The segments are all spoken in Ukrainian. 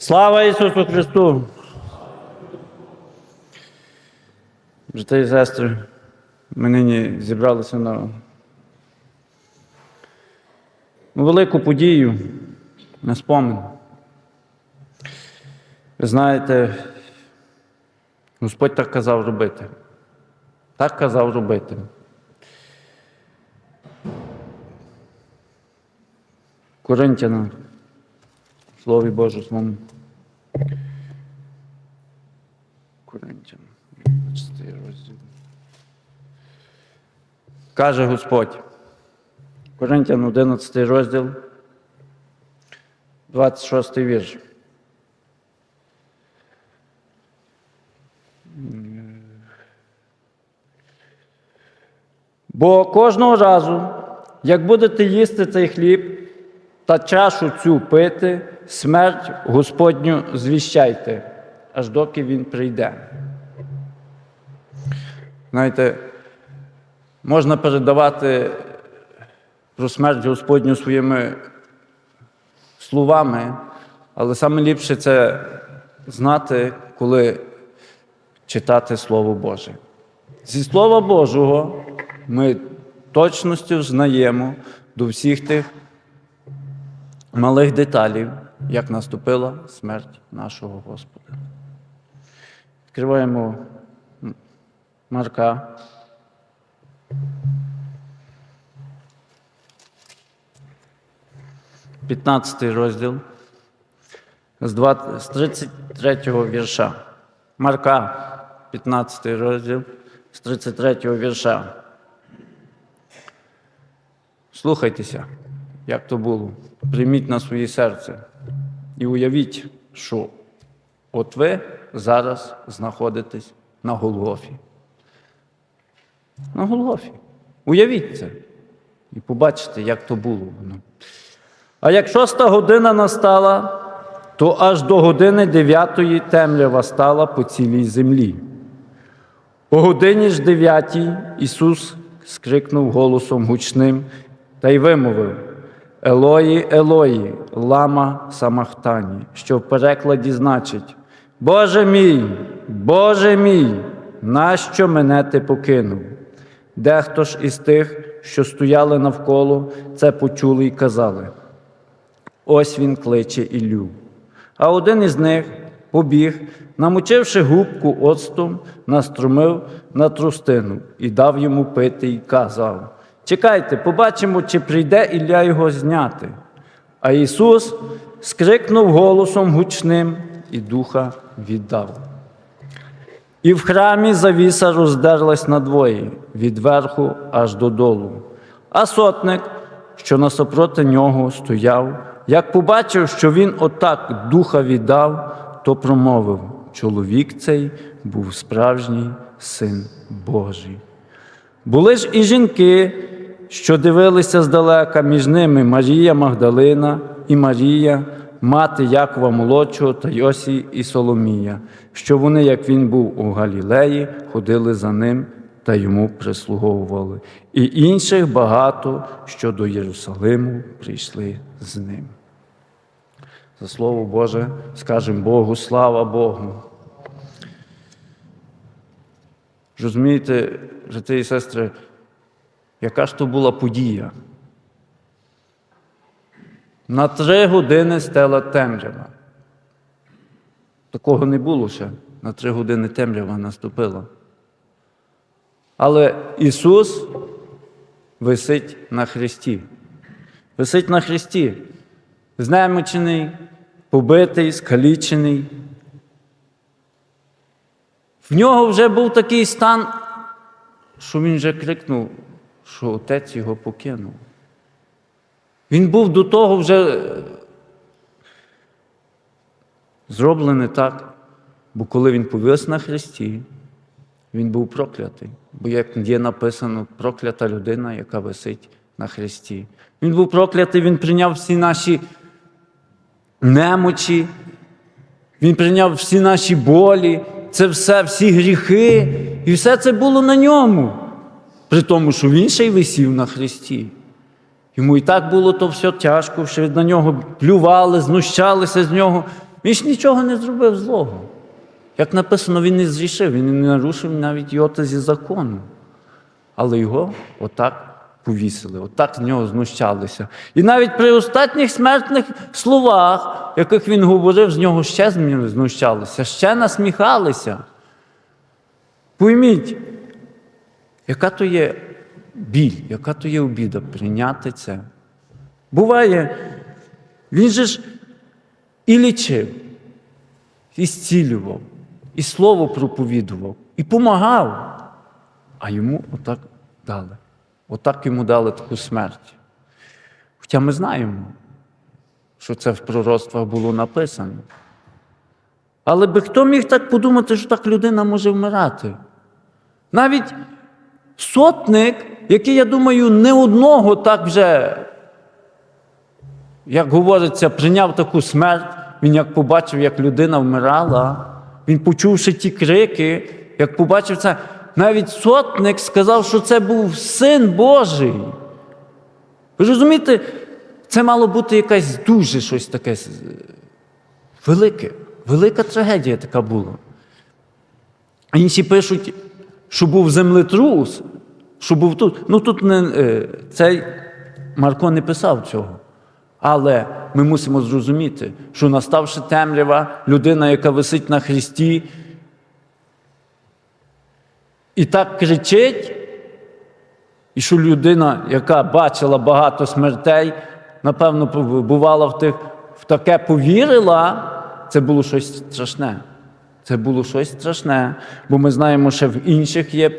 Слава Ісусу Христу! Брати і сестри, ми нині зібралися на велику подію, на спомин. Ви знаєте, Господь так казав робити. Так казав робити. Коринтянам, в Слові Божому. Коринтянам, 12 розділ. Каже Господь. Коринтян 11 розділ, 26 вірш. Бо кожного разу, як будете їсти цей хліб та чашу цю пити, смерть Господню звіщайте, аж доки він прийде. Знаєте, можна передавати про смерть Господню своїми словами, але саме ліпше це знати, коли читати Слово Боже. Зі Слова Божого ми точністю знаємо до всіх тих малих деталів, як наступила смерть нашого Господа. Відкриваємо Марка. П'ятнадцятий розділ з 20 з 33 вірша. Марка, 15 розділ з 33 вірша. Слухайтеся, як то було. Прийміть на своє серце і уявіть, що от ви зараз знаходитесь на Голгофі. На Голгофі. Уявіть це. І побачите, як то було воно. А як шоста година настала, то аж до години дев'ятої темрява стала по цілій землі. О годині ж дев'ятій Ісус скрикнув голосом гучним та й вимовив: Елої, Елої, лама самахтані, що в перекладі значить: Боже мій, Боже мій, нащо мене ти покинув? Дехто ж із тих, що стояли навколо, це почули й казали. Ось він кличе Іллю. А один із них побіг, намочивши губку оцтом, наструмив на трустину і дав йому пити і казав: Чекайте, побачимо, чи прийде Ілля його зняти. А Ісус скрикнув голосом гучним і духа віддав. І в храмі завіса роздерлась надвоє, від верху аж додолу. А сотник, що насопроти нього стояв, як побачив, що він отак духа віддав, то промовив: чоловік цей був справжній син Божий. Були ж і жінки, що дивилися здалека, між ними Марія Магдалина і Марія, мати Якова Молодшого та Йосі і Соломія, що вони, як він був у Галілеї, ходили за ним та йому прислуговували, і інших багато, що до Єрусалиму прийшли з ним. За слово Боже, скажемо Богу, слава Богу. Розумієте, брати і сестри, яка ж то була подія? На три години стела темрява. Такого не було ще. На три години темрява наступила. Але Ісус висить на Христі. Висить на Христі. Знемочений, побитий, скалічений. В нього вже був такий стан, що він вже крикнув, що отець його покинув. Він був до того вже зроблений так, бо коли він повис на Христі, він був проклятий. Бо як є написано, проклята людина, яка висить на Христі. Він був проклятий, він прийняв всі наші немочі, він прийняв всі наші болі, це все, всі гріхи, і все це було на ньому. При тому, що він ще й висів на Христі. Йому і так було то все тяжко, що на нього плювали, знущалися з нього. Він ж нічого не зробив злого. Як написано, він не зрішив, він не нарушив навіть йота зі закону. Але його отак повісили, отак з нього знущалися. І навіть при остатніх смертних словах, яких він говорив, з нього ще знущалися, ще насміхалися. Пойміть, яка то є біль, яка то є обіда прийняти це. Буває, він же ж і лічив, і зцілював, і слово проповідував, і помагав. А йому отак дали. Отак йому дали таку смерть. Хоча ми знаємо, що це в пророцтвах було написано. Але би хто міг так подумати, що так людина може вмирати? Навіть сотник, який, я думаю, не одного так вже, як говориться, прийняв таку смерть, він як побачив, як людина вмирала, він почувши ті крики, як побачив це, навіть сотник сказав, що це був син Божий. Ви розумієте, це мало бути якась дуже щось таке велике, велика трагедія така була. Інші пишуть, що був землетрус, що був тут. Ну тут не, е, цей Марко не писав цього. Але ми мусимо зрозуміти, що наставши темрява, людина, яка висить на хресті, і так кричить, і що людина, яка бачила багато смертей, напевно, бувала в тих, в таке повірила, це було щось страшне. Це було щось страшне, бо ми знаємо, що в інших є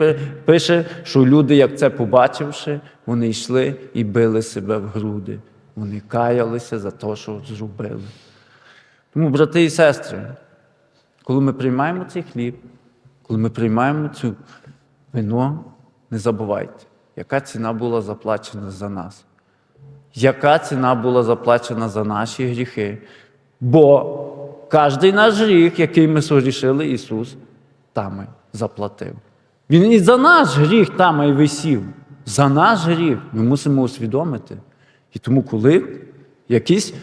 пише, що люди, як це побачивши, вони йшли і били себе в груди. Вони каялися за те, що зробили. Тому, брати і сестри, коли ми приймаємо цей хліб, коли ми приймаємо цю вино, не забувайте, яка ціна була заплачена за нас. Яка ціна була заплачена за наші гріхи? Бо кожний наш гріх, який ми согрішили, Ісус там і заплатив. Він і за наш гріх там і висів. За наш гріх ми мусимо усвідомити. І тому, коли якийсь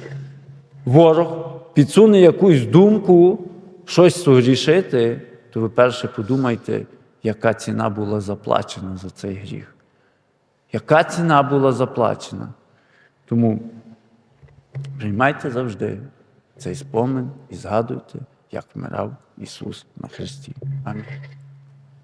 ворог підсуне якусь думку, щось согрішити, то ви перше подумайте, яка ціна була заплачена за цей гріх. Яка ціна була заплачена? Тому приймайте завжди цей спомин і згадуйте, як вмирав Ісус на Христі. Амінь.